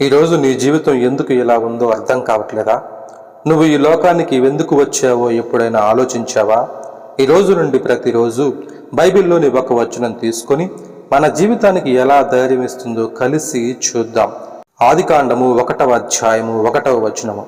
ఈరోజు నీ జీవితం ఎందుకు ఇలా ఉందో అర్థం కావట్లేదా? నువ్వు ఈ లోకానికి ఎందుకు వచ్చావో ఎప్పుడైనా ఆలోచించావా? ఈ రోజు నుండి ప్రతిరోజు బైబిల్లోని ఒక వచనం తీసుకొని మన జీవితానికి ఎలా ధైర్యం ఇస్తుందో కలిసి చూద్దాం. ఆదికాండము ఒకటవ అధ్యాయము ఒకటవ వచనము.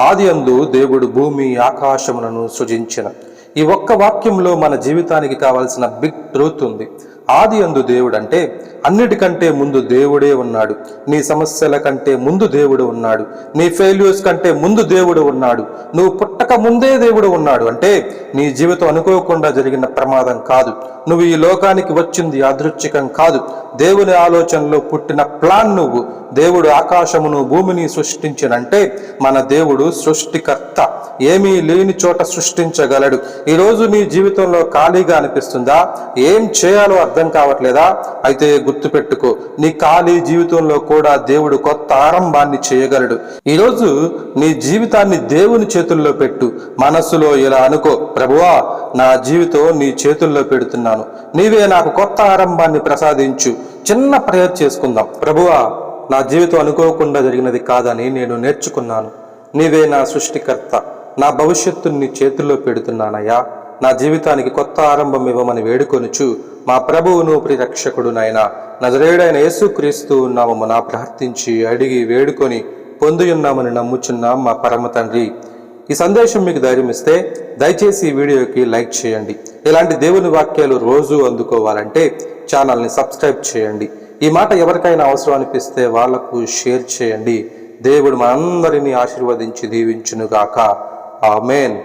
ఆది అందు దేవుడు భూమి ఆకాశములను సృజించిన. ఈ ఒక్క వాక్యంలో మన జీవితానికి కావాల్సిన బిగ్ ట్రూత్ ఉంది. ఆది అందు దేవుడు అంటే అన్నిటికంటే ముందు దేవుడే ఉన్నాడు. నీ సమస్యల కంటే ముందు దేవుడు ఉన్నాడు. నీ ఫెయిల్యూర్స్ కంటే ముందు దేవుడు ఉన్నాడు. నువ్వు పుట్టక ముందే దేవుడు ఉన్నాడు. అంటే నీ జీవితం అనుకోకుండా జరిగిన ప్రమాదం కాదు. నువ్వు ఈ లోకానికి వచ్చింది యాదృచ్ఛికం కాదు. దేవుని ఆలోచనలో పుట్టిన ప్లాన్ నువ్వు. దేవుడు ఆకాశమును భూమిని సృష్టించినంటే మన దేవుడు సృష్టికర్త. ఏమీ లేని చోట సృష్టించగలడు. ఈరోజు నీ జీవితంలో ఖాళీగా అనిపిస్తుందా? ఏం చేయాలో అర్థం కావట్లేదా? అయితే గుర్తుపెట్టుకో నీ ఖాళీ జీవితంలో కూడా దేవుడు కొత్త ఆరంభాన్ని చేయగలడు. ఈరోజు నీ జీవితాన్ని దేవుని చేతుల్లో పెట్టు. మనస్సులో ఇలా అనుకో ప్రభువా నా జీవితం నీ చేతుల్లో పెడుతున్నాను. నీవే నాకు కొత్త ఆరంభాన్ని ప్రసాదించు. చిన్న ప్రేయర్ చేసుకుందాం. ప్రభువా నా జీవితం అనుకోకుండా జరిగినది కాదని నేను నేర్చుకున్నాను. నీవే నా సృష్టికర్త. నా భవిష్యత్తుని నీ చేతుల్లో పెడుతున్నానయ్యా. నా జీవితానికి కొత్త ఆరంభం ఇవ్వమని వేడుకొనుచు మా ప్రభువును ప్రిరక్షకుడు నాయన. నజరేడైన యేసుక్రీస్తు నామమున ప్రార్థించి అడిగి వేడుకొని పొందియున్నామని నమ్ముచున్నాం మా పరమ తండ్రి. ఈ సందేశం మీకు ధైర్యం ఇస్తే దయచేసి ఈ వీడియోకి లైక్ చేయండి. ఇలాంటి దేవుని వాక్యాలు రోజు అందుకోవాలంటే ఛానల్ని సబ్స్క్రైబ్ చేయండి. ఈ మాట ఎవరికైనా అవసరం అనిపిస్తే వాళ్ళకు షేర్ చేయండి. దేవుడు మనందరినీ ఆశీర్వదించి దీవించునుగాక. ఆమెన్.